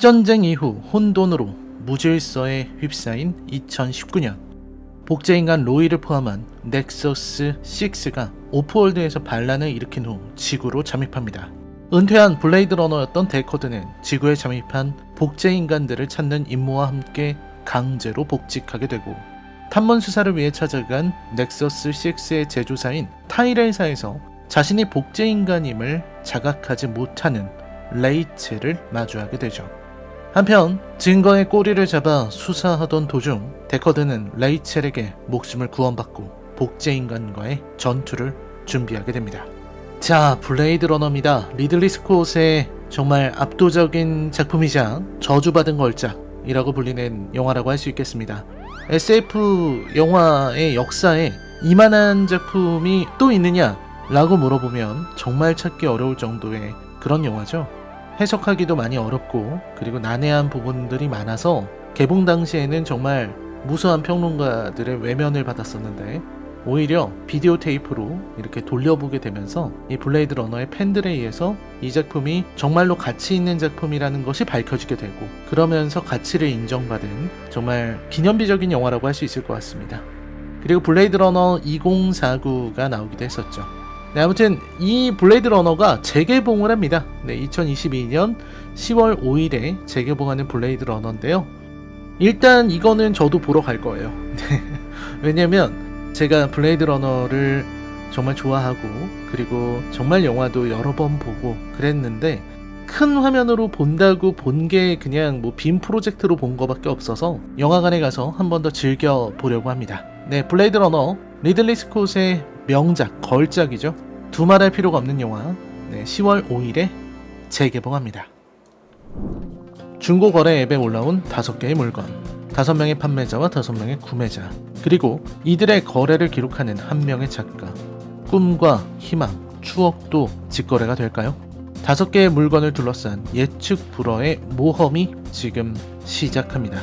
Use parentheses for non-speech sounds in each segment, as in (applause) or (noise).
핵전쟁 이후 혼돈으로 무질서에 휩싸인 2019년 복제인간 로이를 포함한 넥서스 6가 오프월드에서 반란을 일으킨 후 지구로 잠입합니다. 은퇴한 블레이드 러너였던 데코드는 지구에 잠입한 복제인간들을 찾는 임무와 함께 강제로 복직하게 되고 탐문 수사를 위해 찾아간 넥서스 6의 제조사인 타이렐사에서 자신이 복제인간임을 자각하지 못하는 레이첼을 마주하게 되죠. 한편 증거의 꼬리를 잡아 수사하던 도중 데커드는 레이첼에게 목숨을 구원받고 복제인간과의 전투를 준비하게 됩니다. 자, 블레이드 러너입니다. 리들리 스콧의 정말 압도적인 작품이자 저주받은 걸작이라고 불리는 영화라고 할 수 있겠습니다. SF 영화의 역사에 이만한 작품이 또 있느냐? 라고 물어보면 정말 찾기 어려울 정도의 그런 영화죠. 해석하기도 많이 어렵고 그리고 난해한 부분들이 많아서 개봉 당시에는 정말 무수한 평론가들의 외면을 받았었는데 오히려 비디오 테이프로 이렇게 돌려보게 되면서 이 블레이드 러너의 팬들에 의해서 이 작품이 정말로 가치 있는 작품이라는 것이 밝혀지게 되고 그러면서 가치를 인정받은 정말 기념비적인 영화라고 할 수 있을 것 같습니다. 그리고 블레이드 러너 2049가 나오기도 했었죠. 네, 아무튼 이 블레이드 러너가 재개봉을 합니다. 네, 2022년 10월 5일에 재개봉하는 블레이드 러너인데요. 일단 이거는 저도 보러 갈 거예요. (laughs) 네. 왜냐면 제가 블레이드 러너를 정말 좋아하고 그리고 정말 영화도 여러 번 보고 그랬는데 큰 화면으로 본다고 본 게 그냥 뭐 빔 프로젝트로 본 거밖에 없어서 영화관에 가서 한 번 더 즐겨 보려고 합니다. 네, 블레이드 러너 리들리 스콧의 명작, 걸작이죠. 두말할 필요가 없는 영화. 네, 10월 5일에 재개봉합니다. 중고 거래 앱에 올라온 5개의 물건, 5명의 판매자와 5명의 구매자, 그리고 이들의 거래를 기록하는 한 명의 작가. 꿈과 희망, 추억도 직거래가 될까요? 다섯 개의 물건을 둘러싼 예측 불허의 모험이 지금 시작합니다.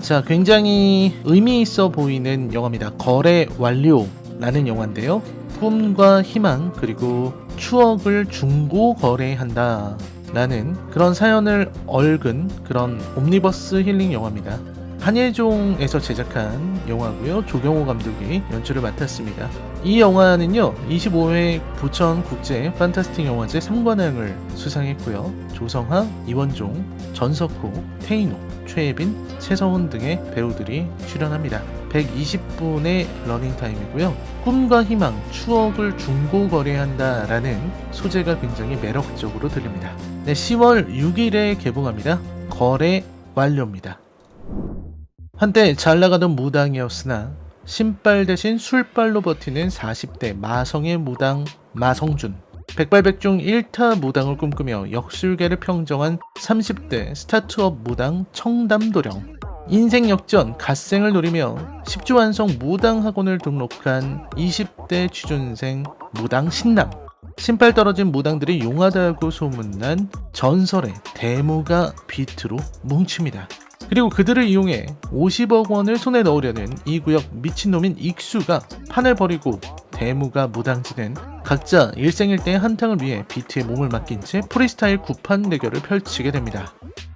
자, 굉장히 의미 있어 보이는 영화입니다. 거래 완료 라는 영화인데요. 꿈과 희망 그리고 추억을 중고 거래한다. 라는 그런 사연을 얽은 그런 옴니버스 힐링 영화입니다. 한예종에서 제작한 영화고요. 조경호 감독이 연출을 맡았습니다. 이 영화는요. 25회 부천 국제 판타스틱 영화제 3관왕을 수상했고요. 조성하, 이원종, 전석호, 태인호, 최혜빈, 최성훈 등의 배우들이 출연합니다. 120분의 러닝타임이고요. 꿈과 희망, 추억을 중고 거래한다 라는 소재가 굉장히 매력적으로 들립니다. 네, 10월 6일에 개봉합니다. 거래 완료입니다. 한때 잘 나가던 무당이었으나 신발 대신 술발로 버티는 40대 마성의 무당 마성준 백발백중 1타 무당을 꿈꾸며 역술계를 평정한 30대 스타트업 무당 청담도령 인생 역전 갓생을 노리며 10주 완성 무당 학원을 등록한 20대 취준생 무당 신남 신발 떨어진 무당들이 용하다고 소문난 전설의 대무가 비트로 뭉칩니다. 그리고 그들을 이용해 50억 원을 손에 넣으려는 이 구역 미친놈인 익수가 판을 버리고 대무가 무당지는 각자 일생일대의 한탕을 위해 비트에 몸을 맡긴 채 프리스타일 구판 대결을 펼치게 됩니다.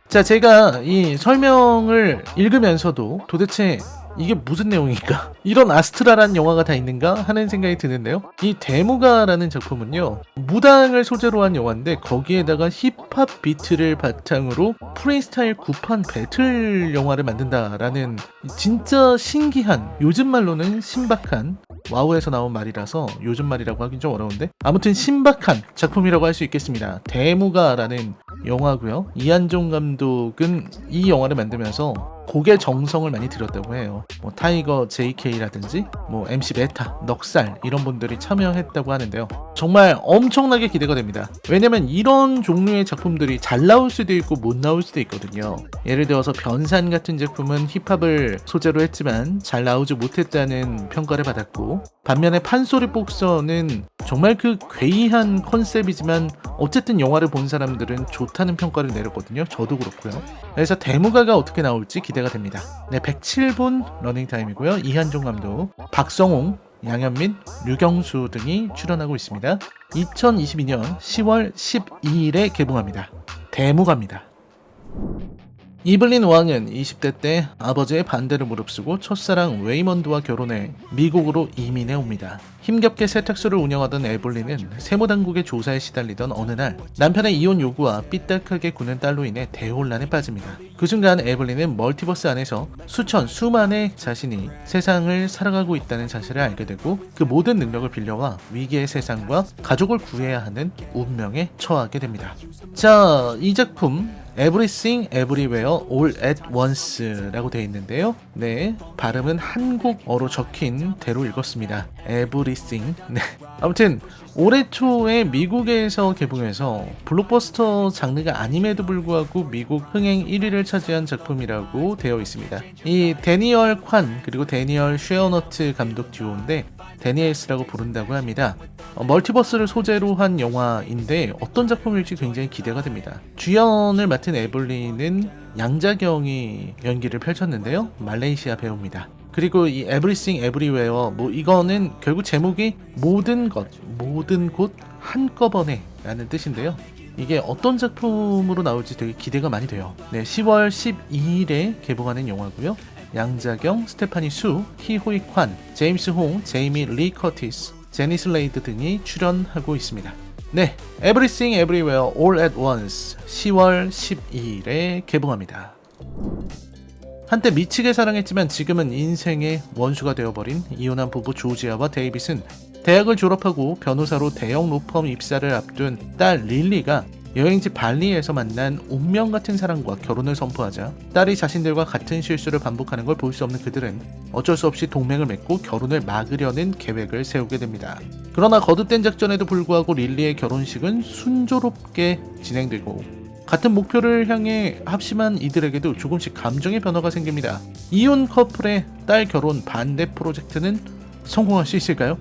자, 제가 이 설명을 읽으면서도 도대체 이게 무슨 내용일까? (laughs) 이런 아스트라란 영화가 다 있는가 하는 생각이 드는데요. 이 데무가라는 작품은요. 무당을 소재로 한 영화인데 거기에다가 힙합 비트를 바탕으로 프리스타일 구판 배틀 영화를 만든다라는 진짜 신기한 요즘 말로는 신박한 와우에서 나온 말이라서 요즘 말이라고 하긴 좀 어려운데 아무튼 신박한 작품이라고 할 수 있겠습니다. 대무가라는 영화고요. 이한종 감독은 이 영화를 만들면서 곡의 정성을 많이 들였다고 해요. 뭐 타이거 JK라든지 뭐 MC 메타, 넉살 이런 분들이 참여했다고 하는데요. 정말 엄청나게 기대가 됩니다. 왜냐면 이런 종류의 작품들이 잘 나올 수도 있고 못 나올 수도 있거든요. 예를 들어서 변산 같은 제품은 힙합을 소재로 했지만 잘 나오지 못했다는 평가를 받았고 반면에 판소리 복서는 정말 그 괴이한 컨셉이지만 어쨌든 영화를 본 사람들은 좋다는 평가를 내렸거든요. 저도 그렇고요. 그래서 대무가가 어떻게 나올지 기대 가 됩니다. 네, 107분 러닝타임이고요. 이한종 감독, 박성홍, 양현민, 류경수 등이 출연하고 있습니다. 2022년 10월 12일에 개봉합니다. 대무가입니다. 이블린 왕은 20대 때 아버지의 반대를 무릅쓰고 첫사랑 웨이먼드와 결혼해 미국으로 이민해 옵니다. 힘겹게 세탁소를 운영하던 에블린은 세무당국의 조사에 시달리던 어느 날 남편의 이혼 요구와 삐딱하게 구는 딸로 인해 대혼란에 빠집니다. 그 순간 에블린은 멀티버스 안에서 수천 수만의 자신이 세상을 살아가고 있다는 사실을 알게 되고 그 모든 능력을 빌려와 위기의 세상과 가족을 구해야 하는 운명에 처하게 됩니다. 자, 이 작품 Everything Everywhere All at Once라고 되어 있는데요. 네, 발음은 한국어로 적힌 대로 읽었습니다. Everything. 네. 아무튼 올해 초에 미국에서 개봉해서 블록버스터 장르가 아님에도 불구하고 미국 흥행 1위를 차지한 작품이라고 되어 있습니다. 이 데니얼 콴 그리고 데니얼 쉐어너트 감독 듀오인데 데니엘스라고 부른다고 합니다. 어, 멀티버스를 소재로 한 영화인데 어떤 작품일지 굉장히 기대가 됩니다. 주연을 맡은 에블린은 양자경이 연기를 펼쳤는데요. 말레이시아 배우입니다. 그리고 이 Everything Everywhere 뭐 이거는 결국 제목이 모든 것 모든 곳 한꺼번에 라는 뜻인데요. 이게 어떤 작품으로 나올지 되게 기대가 많이 돼요. 네, 10월 12일에 개봉하는 영화고요. 양자경, 스테파니 수, 히호이 콴, 제임스 홍, 제이미 리 커티스, 제니스 레이드 등이 출연하고 있습니다. 네, Everything Everywhere All at Once 10월 12일에 개봉합니다. 한때 미치게 사랑했지만 지금은 인생의 원수가 되어버린 이혼한 부부 조지아와 데이빗은 대학을 졸업하고 변호사로 대형 로펌 입사를 앞둔 딸 릴리가 여행지 발리에서 만난 운명 같은 사람과 결혼을 선포하자 딸이 자신들과 같은 실수를 반복하는 걸 볼 수 없는 그들은 어쩔 수 없이 동맹을 맺고 결혼을 막으려는 계획을 세우게 됩니다. 그러나 거듭된 작전에도 불구하고 릴리의 결혼식은 순조롭게 진행되고 같은 목표를 향해 합심한 이들에게도 조금씩 감정의 변화가 생깁니다. 이혼 커플의 딸 결혼 반대 프로젝트는 성공할 수 있을까요?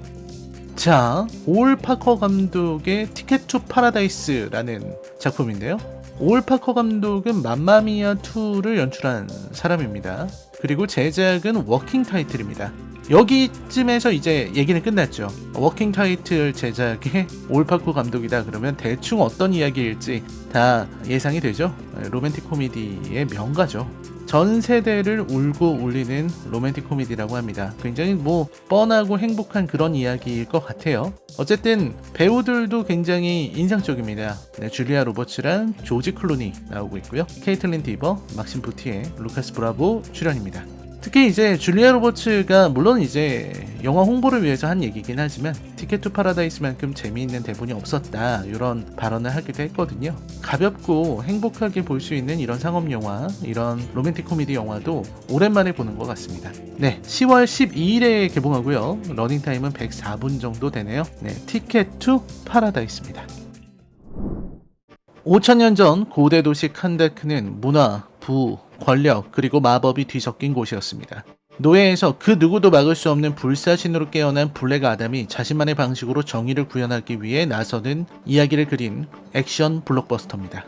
자, 올 파커 감독의 티켓 투 파라다이스라는 작품인데요. 올 파커 감독은 맘마미아 2를 연출한 사람입니다. 그리고 제작은 워킹 타이틀입니다. 여기쯤에서 이제 얘기는 끝났죠. 워킹 타이틀 제작의 (laughs) 올파코 감독이다 그러면 대충 어떤 이야기일지 다 예상이 되죠. 로맨틱 코미디의 명가죠. 전 세대를 울고 울리는 로맨틱 코미디라고 합니다. 굉장히 뭐 뻔하고 행복한 그런 이야기일 것 같아요. 어쨌든 배우들도 굉장히 인상적입니다. 네, 줄리아 로버츠랑 조지 클루니 나오고 있고요. 케이틀린 디버, 막심 부티에, 루카스 브라보 출연입니다. 특히 이제 줄리아 로버츠가 물론 이제 영화 홍보를 위해서 한 얘기긴 하지만 티켓 투 파라다이스만큼 재미있는 대본이 없었다 이런 발언을 하기도 했거든요. 가볍고 행복하게 볼 수 있는 이런 상업 영화, 이런 로맨틱 코미디 영화도 오랜만에 보는 것 같습니다. 네, 10월 12일에 개봉하고요. 러닝 타임은 104분 정도 되네요. 네, 티켓 투 파라다이스입니다. 5천년 전 고대 도시 칸다크는 문화, 부, 권력, 그리고 마법이 뒤섞인 곳이었습니다. 노예에서 그 누구도 막을 수 없는 불사신으로 깨어난 블랙 아담이 자신만의 방식으로 정의를 구현하기 위해 나서는 이야기를 그린 액션 블록버스터입니다.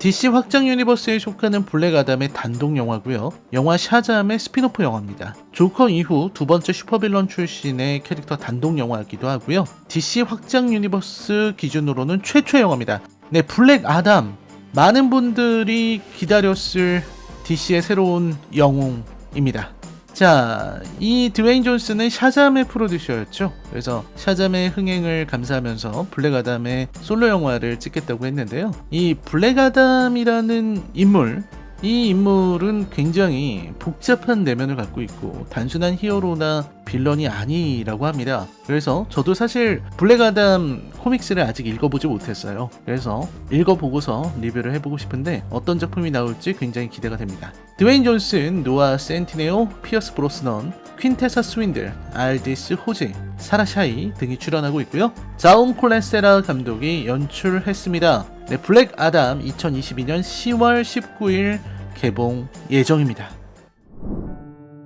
DC 확장 유니버스에 속하는 블랙 아담의 단독 영화고요. 영화 샤잠의 스피노프 영화입니다. 조커 이후 두 번째 슈퍼빌런 출신의 캐릭터 단독 영화이기도 하고요. DC 확장 유니버스 기준으로는 최초 영화입니다. 네, 블랙 아담. 많은 분들이 기다렸을 DC의 새로운 영웅입니다. 자, 이 드웨인 존스는 샤잠의 프로듀서였죠. 그래서 샤잠의 흥행을 감사하면서 블랙 아담의 솔로 영화를 찍겠다고 했는데요. 이 블랙 아담이라는 인물, 이 인물은 굉장히 복잡한 내면을 갖고 있고 단순한 히어로나 빌런이 아니라고 합니다. 그래서 저도 사실 블랙 아담 코믹스를 아직 읽어보지 못했어요. 그래서 읽어보고서 리뷰를 해보고 싶은데 어떤 작품이 나올지 굉장히 기대가 됩니다. 드웨인 존슨, 노아 센티네오, 피어스 브로스넌, 퀸테사 스윈들, 알디스 호제, 사라 샤이 등이 출연하고 있고요. 자움 콜렌세라 감독이 연출했습니다. 네, 블랙 아담 2022년 10월 19일 개봉 예정입니다.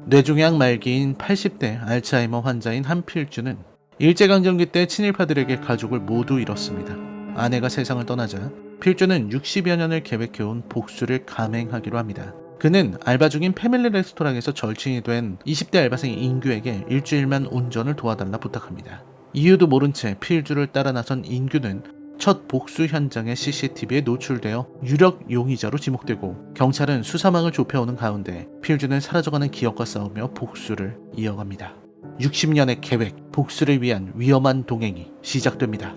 뇌종양 말기인 80대 알츠하이머 환자인 한필주는 일제강점기 때 친일파들에게 가족을 모두 잃었습니다. 아내가 세상을 떠나자 필주는 60여 년을 계획해온 복수를 감행하기로 합니다. 그는 알바 중인 패밀리 레스토랑에서 절친이 된 20대 알바생 인규에게 일주일만 운전을 도와달라 부탁합니다. 이유도 모른 채 필주를 따라 나선 인규는 첫 복수 현장의 CCTV에 노출되어 유력 용의자로 지목되고 경찰은 수사망을 좁혀오는 가운데 필주는 사라져가는 기억과 싸우며 복수를 이어갑니다. 60년의 계획, 복수를 위한 위험한 동행이 시작됩니다.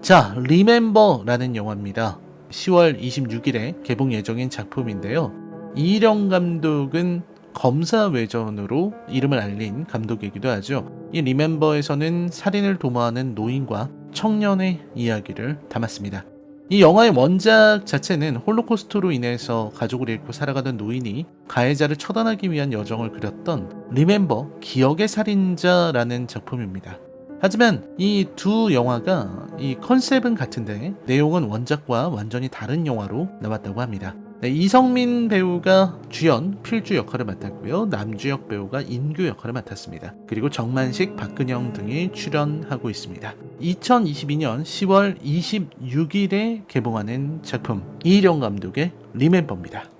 자, 리멤버라는 영화입니다. 10월 26일에 개봉 예정인 작품인데요. 이령 감독은 검사 외전으로 이름을 알린 감독이기도 하죠. 이 리멤버에서는 살인을 도모하는 노인과 청년의 이야기를 담았습니다. 이 영화의 원작 자체는 홀로코스트로 인해서 가족을 잃고 살아가던 노인이 가해자를 처단하기 위한 여정을 그렸던 리멤버 기억의 살인자라는 작품입니다. 하지만 이 두 영화가 이 컨셉은 같은데 내용은 원작과 완전히 다른 영화로 나왔다고 합니다. 네, 이성민 배우가 주연 필주 역할을 맡았고요. 남주혁 배우가 인규 역할을 맡았습니다. 그리고 정만식, 박근영 등이 출연하고 있습니다. 2022년 10월 26일에 개봉하는 작품 이일영 감독의 리멤버입니다.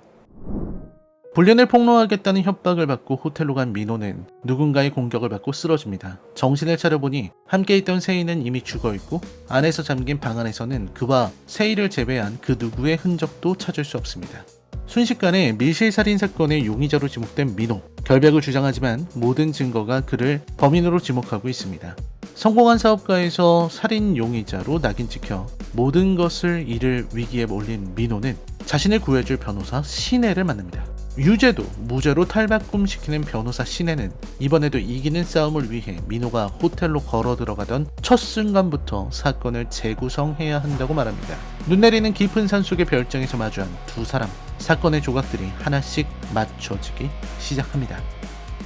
불륜을 폭로하겠다는 협박을 받고 호텔로 간 민호는 누군가의 공격을 받고 쓰러집니다. 정신을 차려보니 함께 있던 세이는 이미 죽어 있고 안에서 잠긴 방 안에서는 그와 세이를 제외한 그 누구의 흔적도 찾을 수 없습니다. 순식간에 밀실살인 사건의 용의자로 지목된 민호. 결백을 주장하지만 모든 증거가 그를 범인으로 지목하고 있습니다. 성공한 사업가에서 살인 용의자로 낙인 찍혀 모든 것을 잃을 위기에 몰린 민호는 자신을 구해줄 변호사 신혜를 만납니다. 유죄도 무죄로 탈바꿈시키는 변호사 신혜는 이번에도 이기는 싸움을 위해 민호가 호텔로 걸어 들어가던 첫 순간부터 사건을 재구성해야 한다고 말합니다. 눈 내리는 깊은 산속의 별장에서 마주한 두 사람 사건의 조각들이 하나씩 맞춰지기 시작합니다.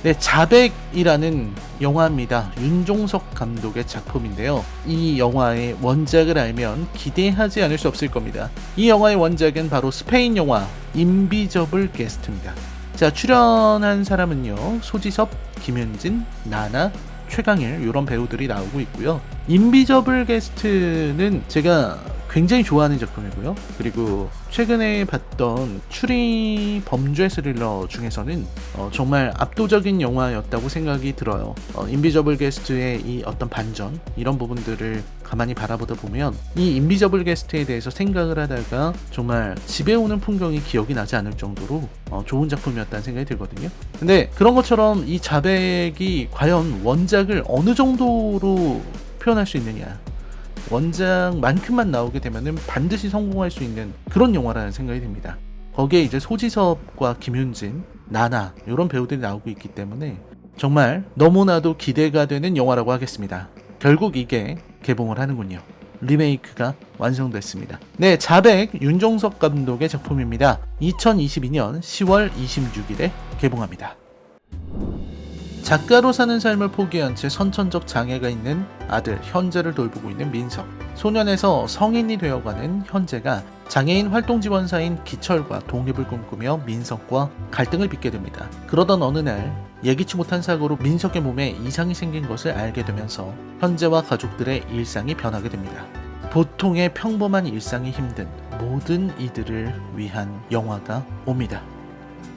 네, 자백이라는 영화입니다. 윤종석 감독의 작품인데요. 이 영화의 원작을 알면 기대하지 않을 수 없을 겁니다. 이 영화의 원작은 바로 스페인 영화 인비저블 게스트입니다. 자, 출연한 사람은요. 소지섭, 김윤진, 나나, 최강일 이런 배우들이 나오고 있고요. 인비저블 게스트는 제가 굉장히 좋아하는 작품이고요. 그리고 최근에 봤던 추리 범죄 스릴러 중에서는 어, 정말 압도적인 영화였다고 생각이 들어요. 어, 인비저블 게스트의 이 어떤 반전 이런 부분들을 가만히 바라보다 보면 이 인비저블 게스트에 대해서 생각을 하다가 정말 집에 오는 풍경이 기억이 나지 않을 정도로 어, 좋은 작품이었다는 생각이 들거든요. 근데 그런 것처럼 이 자백이 과연 원작을 어느 정도로 표현할 수 있느냐 원작만큼만 나오게 되면은 반드시 성공할 수 있는 그런 영화라는 생각이 듭니다. 거기에 이제 소지섭과 김윤진, 나나 이런 배우들이 나오고 있기 때문에 정말 너무나도 기대가 되는 영화라고 하겠습니다. 결국 이게 개봉을 하는군요. 리메이크가 완성됐습니다. 네, 자백 윤종석 감독의 작품입니다. 2022년 10월 26일에 개봉합니다. 작가로 사는 삶을 포기한 채 선천적 장애가 있는 아들 현재를 돌보고 있는 민석. 소년에서 성인이 되어가는 현재가 장애인 활동 지원사인 기철과 독립을 꿈꾸며 민석과 갈등을 빚게 됩니다. 그러던 어느 날 예기치 못한 사고로 민석의 몸에 이상이 생긴 것을 알게 되면서 현재와 가족들의 일상이 변하게 됩니다. 보통의 평범한 일상이 힘든 모든 이들을 위한 영화가 옵니다.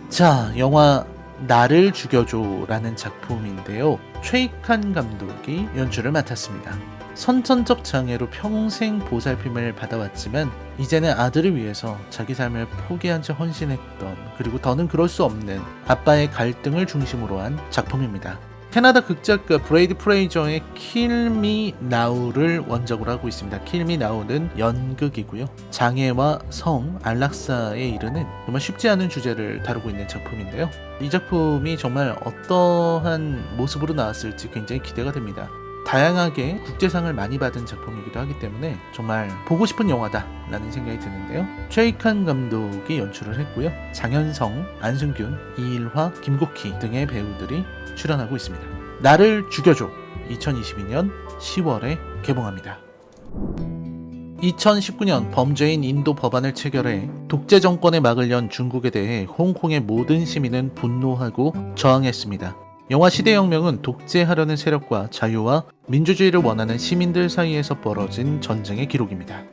자, 영화 나를 죽여줘라는 작품인데요. 최익한 감독이 연출을 맡았습니다. 선천적 장애로 평생 보살핌을 받아왔지만 이제는 아들을 위해서 자기 삶을 포기한 채 헌신했던 그리고 더는 그럴 수 없는 아빠의 갈등을 중심으로 한 작품입니다. 캐나다 극작가 브레이드 프레이저의 Me Now를 원작으로 하고 있습니다. Me Now는 연극이고요. 장애와 성, 안락사에 이르는 정말 쉽지 않은 주제를 다루고 있는 작품인데요. 이 작품이 정말 어떠한 모습으로 나왔을지 굉장히 기대가 됩니다. 다양하게 국제상을 많이 받은 작품이기도 하기 때문에 정말 보고 싶은 영화다라는 생각이 드는데요. 최익한 감독이 연출을 했고요. 장현성, 안승균, 이일화, 김국희 등의 배우들이 출연하고 있습니다. 나를 죽여줘 2022년 10월에 개봉합니다. 2019년 범죄인 인도 법안을 체결해 독재 정권의 막을 연 중국에 대해 홍콩의 모든 시민은 분노하고 저항했습니다. 영화 시대혁명은 독재하려는 세력과 자유와 민주주의를 원하는 시민들 사이에서 벌어진 전쟁의 기록입니다.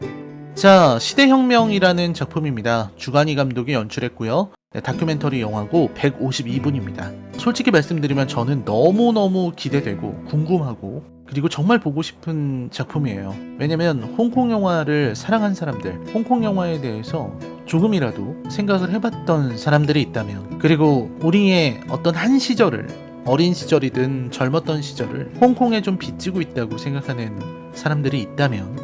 자, 시대혁명이라는 작품입니다. 주간이 감독이 연출했고요. 네, 다큐멘터리 영화고 152분입니다. 솔직히 말씀드리면 저는 너무너무 기대되고 궁금하고 그리고 정말 보고 싶은 작품이에요. 왜냐면 홍콩 영화를 사랑한 사람들, 홍콩 영화에 대해서 조금이라도 생각을 해봤던 사람들이 있다면, 그리고 우리의 어떤 한 시절을 어린 시절이든 젊었던 시절을 홍콩에 좀 빚지고 있다고 생각하는 사람들이 있다면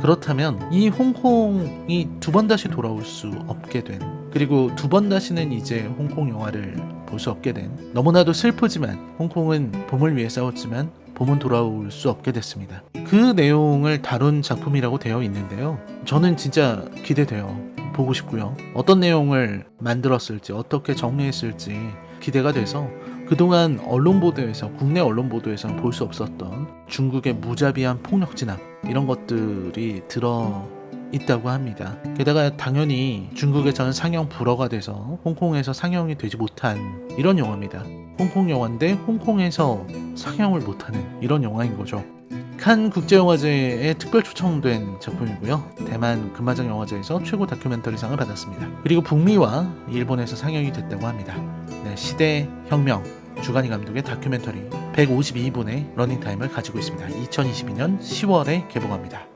그렇다면 이 홍콩이 두 번 다시 돌아올 수 없게 된 그리고 두 번 다시는 이제 홍콩 영화를 볼 수 없게 된 너무나도 슬프지만 홍콩은 봄을 위해 싸웠지만 봄은 돌아올 수 없게 됐습니다. 그 내용을 다룬 작품이라고 되어 있는데요. 저는 진짜 기대돼요. 보고 싶고요. 어떤 내용을 만들었을지 어떻게 정리했을지 기대가 돼서 그동안 언론 보도에서 국내 언론 보도에서는 볼수 없었던 중국의 무자비한 폭력 진압 이런 것들이 들어 있다고 합니다. 게다가 당연히 중국에서는 상영 불허가 돼서 홍콩에서 상영이 되지 못한 이런 영화입니다. 홍콩 영화인데 홍콩에서 상영을 못하는 이런 영화인 거죠. 칸 국제영화제에 특별 초청된 작품이고요. 대만 금마장 영화제에서 최고 다큐멘터리상을 받았습니다. 그리고 북미와 일본에서 상영이 됐다고 합니다. 네, 시대 혁명 주간이 감독의 다큐멘터리 152분의 러닝타임을 가지고 있습니다. 2022년 10월에 개봉합니다.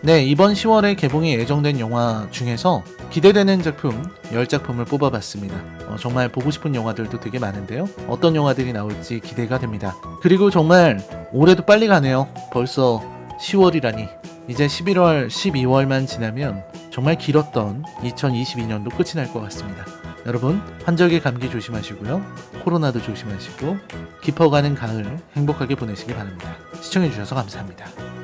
네, 이번 10월에 개봉이 예정된 영화 중에서 기대되는 작품 10작품을 뽑아봤습니다. 어, 정말 보고 싶은 영화들도 되게 많은데요. 어떤 영화들이 나올지 기대가 됩니다. 그리고 정말 올해도 빨리 가네요. 벌써 10월이라니. 이제 11월, 12월만 지나면 정말 길었던 2022년도 끝이 날 것 같습니다. 여러분, 환절기 감기 조심하시고요. 코로나도 조심하시고, 깊어가는 가을 행복하게 보내시기 바랍니다. 시청해주셔서 감사합니다.